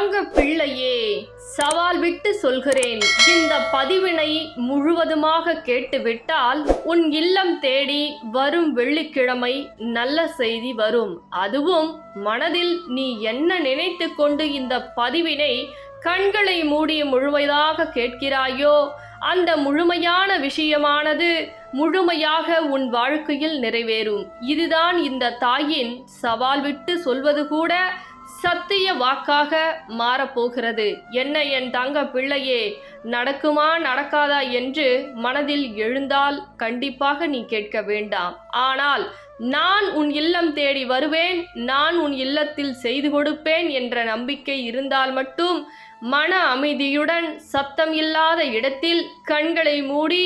தங்க பிள்ளையே சவால் விட்டு சொல்கிறேன். இந்த பதிவினை முழுவதுமாக கேட்டுவிட்டால் உன் இல்லம் தேடி வரும் வெள்ளிக்கிழமை நல்ல செய்தி வரும். அதுவும் மனதில் நீ என்ன நினைத்து கொண்டு இந்த பதிவினை கண்களை மூடி முழுமையாக கேட்கிறாயோ அந்த முழுமையான விஷயமானது முழுமையாக உன் வாழ்க்கையில் நிறைவேறும். இதுதான் இந்த தாயின் சவால் விட்டு சொல்வது கூட சத்திய வாக்காக மாறப்போகிறது. என்ன என் தங்க பிள்ளையே நடக்குமா நடக்காதா என்று மனதில் எழுந்தால் கண்டிப்பாக நீ கேட்க வேண்டாம். ஆனால் நான் உன் இல்லம் தேடி வருவேன் நான் உன் இல்லத்தில் செய்து கொடுப்பேன் என்ற நம்பிக்கை இருந்தால் மட்டும் மன அமைதியுடன் சத்தம் இல்லாத இடத்தில் கண்களை மூடி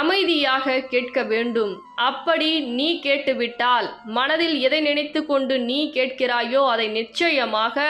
அமைதியாக கேட்க வேண்டும். அப்படி நீ கேட்டுவிட்டால் மனதில் எதை நினைத்து கொண்டு நீ கேட்கிறாயோ அதை நிச்சயமாக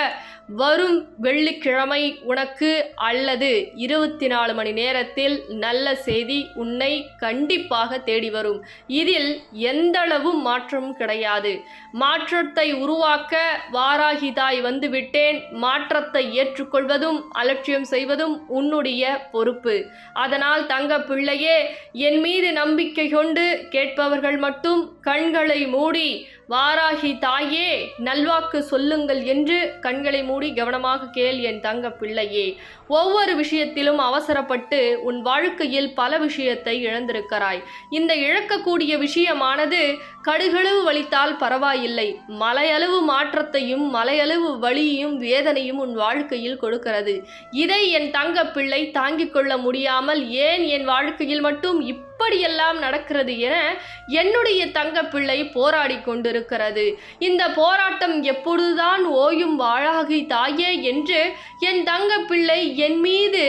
வரும் வெள்ளிக்கிழமை உனக்கு அல்லது இருபத்தி நாலு மணி நேரத்தில் நல்ல செய்தி உன்னை கண்டிப்பாக தேடி வரும். இதில் எந்தளவும் மாற்றமும் கிடையாது. மாற்றத்தை உருவாக்க வாராகிதாய் வந்துவிட்டேன். மாற்றத்தை ஏற்றுக்கொள்வதும் அலட்சியம் செய்வதும் உன்னுடைய பொறுப்பு. அதனால் தங்க பிள்ளையே என் மீது நம்பிக்கை கொண்டு கேட்பவர்கள் மட்டும் கண்களை மூடி வாராகி தாயே நல்வாக்கு சொல்லுங்கள் என்று கண்களை மூடி கவனமாக கேள் என் தங்க பிள்ளையே. ஒவ்வொரு விஷயத்திலும் அவசரப்பட்டு உன் வாழ்க்கையில் பல விஷயத்தை இழந்திருக்கிறாய். இந்த இழக்கக்கூடிய விஷயமானது கடுகளவு வலித்தால் பரவாயில்லை. மலையளவு மாற்றத்தையும் மலையளவு வழியையும் வேதனையும் உன் வாழ்க்கையில் கொடுக்கிறது. இதை என் தங்க பிள்ளை தாங்கிக் கொள்ள முடியாமல் ஏன் என் வாழ்க்கையில் மட்டும் இப்படியெல்லாம் நடக்கிறது என என்னுடைய தங்க பிள்ளை போராடி கொண்டிருக்கிறது இந்த போராட்டம் எப்பொழுதுதான் ஓயும் வாழாகி தாயே என்று என் தங்க பிள்ளை என் மீது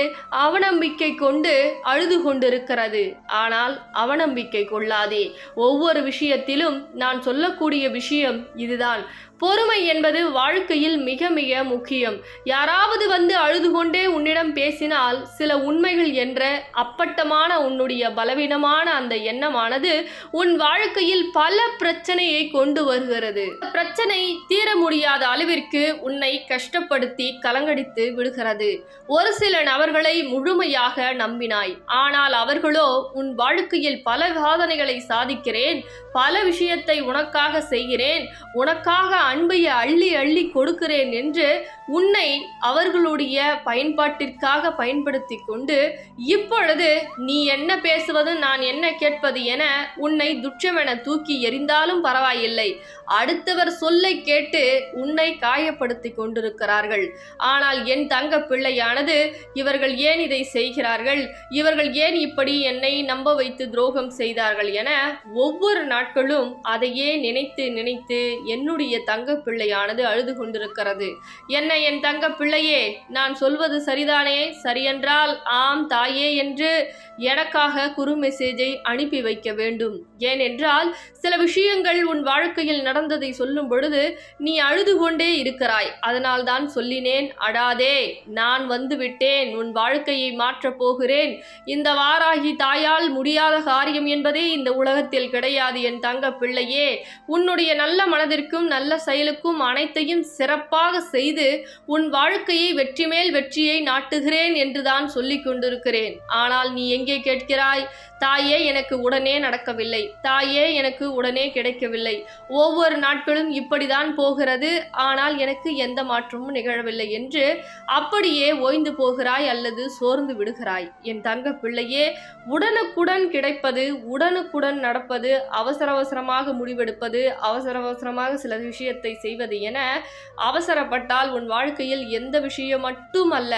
அவநம்பிக்கை கொண்டு அழுது கொண்டிருக்கிறது. ஆனால் அவநம்பிக்கை கொள்ளாதே. ஒவ்வொரு விஷயத்திலும் நான் சொல்லக்கூடிய விஷயம் இதுதான். பொறுமை என்பது வாழ்க்கையில் மிக மிக முக்கியம். யாராவது வந்து அழுது கொண்டே உன்னிடம் பேசினால் சில உண்மைகள் என்ற அப்பட்டமான உன்னுடைய பலவீனமான அந்த எண்ணமானது உன் வாழ்க்கையில் பல பிரச்சனையை கொண்டு கொண்டு வருகிறது. பிரச்சனை தீர முடியாத அளவிற்கு உன்னை கஷ்டப்படுத்தி கலங்கடித்து விடுகிறது. ஒரு சில நபர்களை முழுமையாக நம்பினாய். ஆனால் அவர்களோ உன் வாழ்க்கையில் பல சாதனைகளை சாதிக்கிறேன் பல விஷயத்தை உனக்காக செய்கிறேன் உனக்காக அன்பையை அள்ளி அள்ளி கொடுக்கிறேன் என்று உன்னை அவர்களுடைய பயன்பாட்டிற்காக பயன்படுத்தி கொண்டு இப்பொழுது நீ என்ன பேசுவது நான் என்ன கேட்பது என உன்னை துச்சமென தூக்கி எறிந்தாலும் பரவாயில்லை. அடுத்தவர் சொல்லை கேட்டு உன்னை காயப்படுத்தி கொண்டிருக்கிறார்கள். ஆனால் என் தங்க பிள்ளையானது இவர்கள் ஏன் இதை செய்கிறார்கள்? இவர்கள் ஏன் இப்படி என்னை நம்ப வைத்து துரோகம் செய்தார்கள் என ஒவ்வொரு நாட்களும் அதையே நினைத்து நினைத்து என்னுடைய தங்க பிள்ளையானது அழுது கொண்டிருக்கிறது. என்ன என் தங்க பிள்ளையே நான் சொல்வது சரிதானே? சரியென்றால் ஆம் தாயே என்று எனக்காக குறு மெசேஜை அனுப்பி வைக்க வேண்டும். ஏனென்றால் சில விஷயங்கள் உன் வாழ்க்கையில் நடந்ததை சொல்லும் பொழுது நீ அழுது கொண்டே இருக்கிறாய். அதனால் தான் சொல்லினேன் அடாதே நான் வந்து விட்டேன் உன் வாழ்க்கையை மாற்றப் போகிறேன். இந்த வாராகி தாயால் முடியாத காரியம் என்பதே இந்த உலகத்தில் கிடையாது என் தங்க பிள்ளையே. உன்னுடைய நல்ல மனதிற்கும் நல்ல செயலுக்கும் அனைத்தையும் சிறப்பாக செய்து உன் வாழ்க்கையை வெற்றி மேல் வெற்றியை நாட்டுகிறேன் என்றுதான் சொல்லிக் கொண்டிருக்கிறேன். ஆனால் நீ எங்கே கேட்கிறாய்? தாயே எனக்கு உடனே நடக்கவில்லை. தாயே எனக்கு உடனே கிடைக்கவில்லை. ஒவ்வொரு நாட்களும் இப்படிதான் போகிறது. ஆனால் எனக்கு எந்த மாற்றமும் நிகழவில்லை என்று அப்படியே ஓய்ந்து போகிறாய் அல்லது சோர்ந்து விடுகிறாய். என் தங்க பிள்ளையே உடனுக்குடன் கிடைப்பது உடனுக்குடன் நடப்பது அவசர அவசரமாக முடிவெடுப்பது அவசர அவசரமாக சில விஷயத்தை செய்வது என அவசரப்பட்டால் உன் வாழ்க்கையில் எந்த விஷயம் மட்டுமல்ல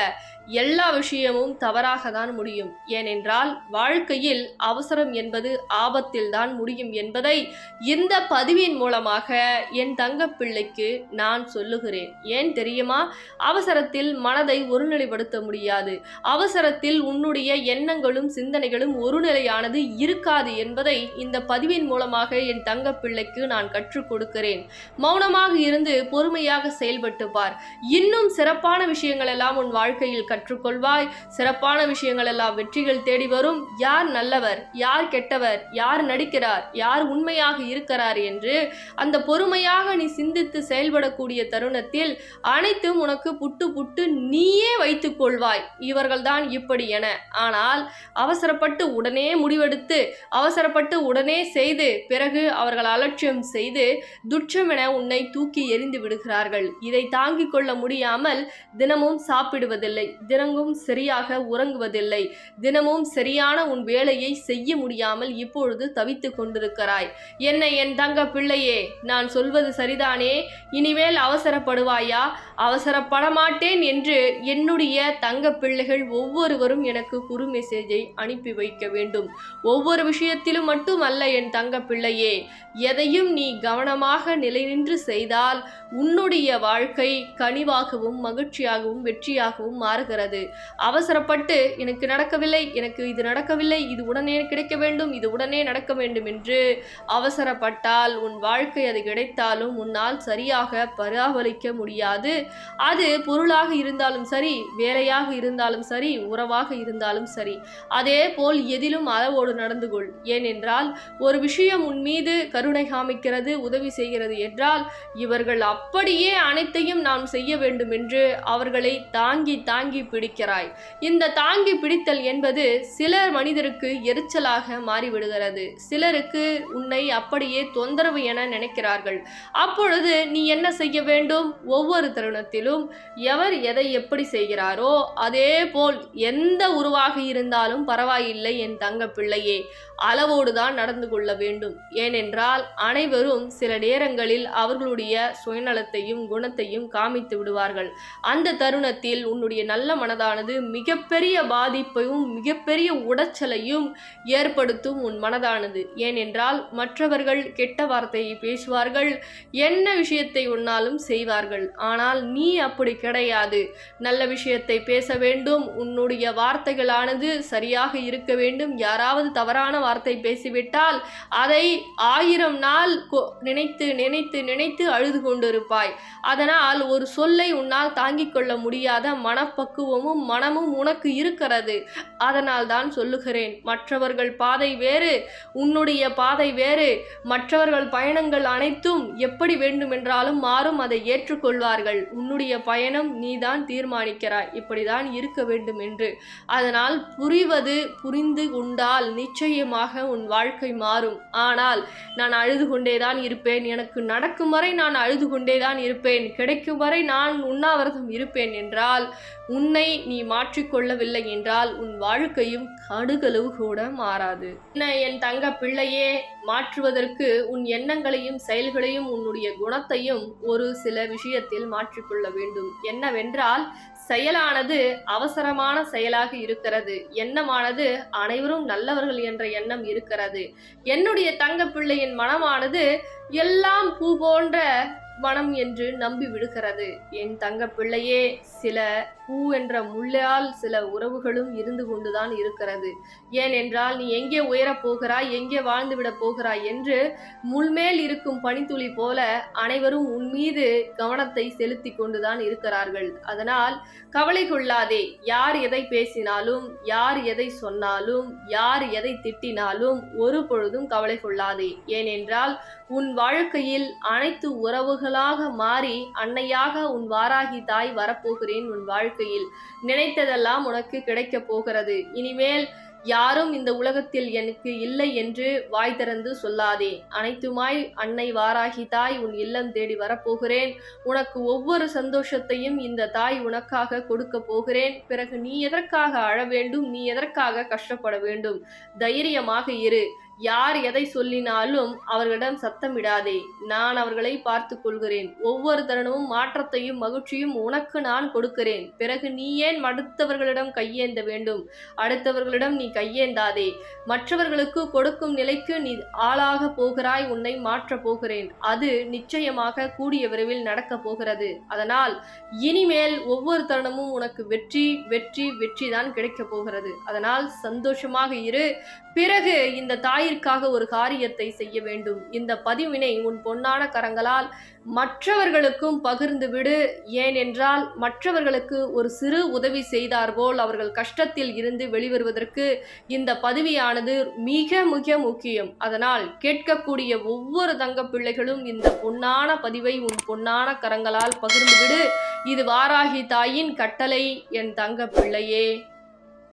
எல்லா விஷயமும் தவறாக தான் முடியும். ஏனென்றால் வாழ்க்கையில் அவசரம் என்பது ஆபத்தில் தான் முடியும் என்பதை இந்த பதிவின் மூலமாக என் தங்கப்பிள்ளைக்கு நான் சொல்லுகிறேன். ஏன் தெரியுமா? அவசரத்தில் மனதை ஒருநிலைப்படுத்த முடியாது. அவசரத்தில் உன்னுடைய எண்ணங்களும் சிந்தனைகளும் ஒருநிலையானது இருக்காது என்பதை இந்த பதிவின் மூலமாக என் தங்கப்பிள்ளைக்கு நான் கற்றுக் கொடுக்கிறேன். மௌனமாக இருந்து பொறுமையாக செயல்பட்டு பார். இன்னும் சிறப்பான விஷயங்கள் எல்லாம் உன் வாழ்க்கையில் கற்றுக்கொள்வாய். சிறப்பான விஷயங்கள் எல்லாம் வெற்றிகள் தேடி வரும். யார் நல்லவர் யார் கெட்டவர் யார் நடிக்கிறார் யார் உண்மையாக இருக்கிறார் என்று அந்த பொறுமையாக நீ சிந்தித்து செயல்படக்கூடிய தருணத்தில் அனைத்தும் உனக்கு புட்டு புட்டு நீயே வைத்துக் கொள்வாய். இவர்கள்தான் இப்படி என. ஆனால் அவசரப்பட்டு உடனே முடிவெடுத்து அவசரப்பட்டு உடனே செய்து பிறகு அவர்கள் அலட்சியம் செய்து துச்சமென உன்னை தூக்கி எறிந்து விடுகிறார்கள். இதை தாங்கிக் கொள்ள முடியாமல் தினமும் சாப்பிடுவதில்லை. தினமும் சரியாக உறங்குவதில்லை. தினமும் சரியான உன் வேலையை செய்ய முடியாமல் இப்பொழுது தவித்துக் கொண்டிருக்கிறாய். என்ன என் தங்க பிள்ளையே நான் சொல்வது சரிதானே? இனிமேல் அவசரப்படுவாயா? அவசரப்பட மாட்டேன் என்று என்னுடைய தங்க பிள்ளைகள் ஒவ்வொருவரும் எனக்கு குறு மெசேஜை அனுப்பி வைக்க வேண்டும். ஒவ்வொரு விஷயத்திலும் மட்டுமல்ல என் தங்க பிள்ளையே எதையும் நீ கவனமாக நிலைநின்று செய்தால் உன்னுடைய வாழ்க்கை கனிவாகவும் மகிழ்ச்சியாகவும் வெற்றியாகவும் மாறுகிறது. அவசரப்பட்டு எனக்கு நடக்கவில்லை எனக்கு இது நடக்கவில்லை இது உடனே கிடைக்க வேண்டும் இது உடனே நடக்க வேண்டும் என்று அவசரப்பட்டால் உன் வாழ்க்கை அது கிடைத்தாலும் உன்னால் சரியாக பராமரிக்க முடியாது. அது பொருளாக இருந்தாலும் சரி வேலையாக இருந்தாலும் சரி உறவாக இருந்தாலும் சரி. அதே போல் எதிலும் அளவோடு நடந்து கொள். ஏனென்றால் ஒரு விஷயம் உன் மீது கருணை காமிக்கிறது உதவி செய்கிறது என்றால் இவர்கள் அப்படியே அனைத்தையும் நாம் செய்ய வேண்டும் என்று அவர்களை தாங்கி தாங்கி பிடிக்கிறாய். இந்த தாங்கி பிடித்தல் என்பது சில மனிதருக்கு எரிச்சலாக மாறிவிடுகிறது. சிலருக்கு உன்னை அப்படியே தொந்தரவு என நினைக்கிறார்கள். அப்பொழுது நீ என்ன செய்ய வேண்டும்? ஒவ்வொரு தருணத்திலும் எவர் எதை எப்படி செய்கிறாரோ அதே போல் எந்த உருவாக இருந்தாலும் பரவாயில்லை என் தங்க பிள்ளையே. அளவோடு தான் நடந்து கொள்ள வேண்டும். ஏனென்றால் அனைவரும் சில நேரங்களில் அவர்களுடைய சுயநலத்தையும் குணத்தையும் காமித்து விடுவார்கள். அந்த தருணத்தில் உன்னுடைய நல்ல மனதானது மிகப்பெரிய பாதிப்பையும் மிகப்பெரிய உடைச்சலையும் ஏற்படுத்தும் உன் மனதானது. ஏனென்றால் மற்றவர்கள் கெட்ட வார்த்தையை பேசுவார்கள் என்ன விஷயத்தை உன்னாலும் செய்வார்கள். ஆனால் நீ அப்படி கிடையாது. நல்ல விஷயத்தை பேச வேண்டும். உன்னுடைய வார்த்தைகளானது சரியாக இருக்க வேண்டும். யாராவது தவறான வார்த்தை பேசிவிட்டால் அதை ஆயிரம் நாள் நினைத்து நினைத்து நினைத்து அழுது கொண்டிருப்பாய். அதனால் ஒரு சொல்லை உன்னால் தாங்கிக் கொள்ள முடியாத மனப்பக்கு பக்குவமும் மனமும் உனக்கு இருக்கிறது. அதனால் தான் சொல்லுகிறேன் மற்றவர்கள் பாதை வேறு உன்னுடைய பாதை வேறு. மற்றவர்கள் பயணங்கள் அனைத்தும் எப்படி வேண்டுமென்றாலும் மாறும் அதை ஏற்றுக்கொள்வார்கள். உன்னுடைய பயணம் நீதான் தீர்மானிக்கிறாய் இப்படிதான் இருக்க வேண்டும் என்று. அதனால் புரிவது புரிந்து கொண்டால் நிச்சயமாக உன் வாழ்க்கை மாறும். ஆனால் நான் அழுது கொண்டேதான் இருப்பேன் எனக்கு நடக்கும் வரை நான் அழுது கொண்டேதான் இருப்பேன் கிடைக்கும் வரை நான் உண்ணாவிரதம் இருப்பேன் என்றால் உன்னை நீ மாற்றிக்கொள்ளவில்லை என்றால் உன் வாழ்க்கையும் கடுகளவு கூட மாறாது. என்ன என் தங்க பிள்ளையே மாற்றுவதற்கு உன் எண்ணங்களையும் செயல்களையும் உன்னுடைய குணத்தையும் ஒரு சில விஷயத்தில் மாற்றிக்கொள்ள வேண்டும். என்னவென்றால் செயலானது அவசரமான செயலாக இருக்கிறது. எண்ணமானது அனைவரும் நல்லவர்கள் என்ற எண்ணம் இருக்கிறது. என்னுடைய தங்க பிள்ளையின் மனமானது எல்லாம் பூ போன்ற மனம் என்று நம்பி விடுகிறது. என் தங்க பிள்ளையே சில பூ என்ற முள்ளால் சில உறவுகளும் இருந்து கொண்டுதான் இருக்கிறது. ஏனென்றால் நீ எங்கே உயரப் போகிறாய் எங்கே வாழ்ந்துவிடப் போகிறாய் என்று முள்மேல் இருக்கும் பனித்துளி போல அனைவரும் உன் மீது கவனத்தை செலுத்தி கொண்டுதான் இருக்கிறார்கள். அதனால் கவலை கொள்ளாதே. யார் எதை பேசினாலும் யார் எதை சொன்னாலும் யார் எதை திட்டினாலும் ஒரு பொழுதும் கவலை கொள்ளாதே. ஏனென்றால் உன் வாழ்க்கையில் அனைத்து உறவுகள் உறவுகளாக மாறி அன்னையாக உன் வாராகி தாய் வரப்போகிறேன் உன் வாழ்க்கையில். நினைத்ததெல்லாம் உனக்கு கிடைக்கப் போகிறது. இனிமேல் யாரும் இந்த உலகத்தில் எனக்கு இல்லை என்று வாய் திறந்து சொல்லாதே. அனைத்துமாய் அன்னை வாராகி தாய் உன் இல்லம் தேடி வரப்போகிறேன். உனக்கு ஒவ்வொரு சந்தோஷத்தையும் இந்த தாய் உனக்காக கொடுக்க போகிறேன். பிறகு நீ எதற்காக அழ வேண்டும்? நீ எதற்காக கஷ்டப்பட வேண்டும்? தைரியமாக இரு. யார் எதை சொல்லினாலும் அவர்களிடம் சத்தமிடாதே. நான் அவர்களை பார்த்து கொள்கிறேன். ஒவ்வொரு தருணமும் மாற்றத்தையும் மகிழ்ச்சியும் உனக்கு நான் கொடுக்கிறேன். பிறகு நீ ஏன் அடுத்தவர்களிடம் கையேந்த வேண்டும்? அடுத்தவர்களிடம் நீ கையேந்தாதே. மற்றவர்களுக்கு கொடுக்கும் நிலைக்கு நீ ஆளாக போகிறாய். உன்னை மாற்றப் போகிறேன். அது நிச்சயமாக கூடிய விரைவில் நடக்கப் போகிறது. அதனால் இனிமேல் ஒவ்வொரு தருணமும் உனக்கு வெற்றி வெற்றி வெற்றி தான் கிடைக்கப் போகிறது. அதனால் சந்தோஷமாக இரு. பிறகு இந்த தாயிற்காக ஒரு காரியத்தை செய்ய வேண்டும். இந்த பதிவினை உன் பொன்னான கரங்களால் மற்றவர்களுக்கும் பகிர்ந்து விடு. ஏனென்றால் மற்றவர்களுக்கு ஒரு சிறு உதவி செய்தார் போல் அவர்கள் கஷ்டத்தில் இருந்து வெளிவருவதற்கு இந்த பதவியானது மிக மிக முக்கியம். அதனால் கேட்கக்கூடிய ஒவ்வொரு தங்க பிள்ளைகளும் இந்த பொன்னான பதிவை உன் பொன்னான கரங்களால் பகிர்ந்து விடு. இது வாராகி தாயின் கட்டளை என் தங்க பிள்ளையே.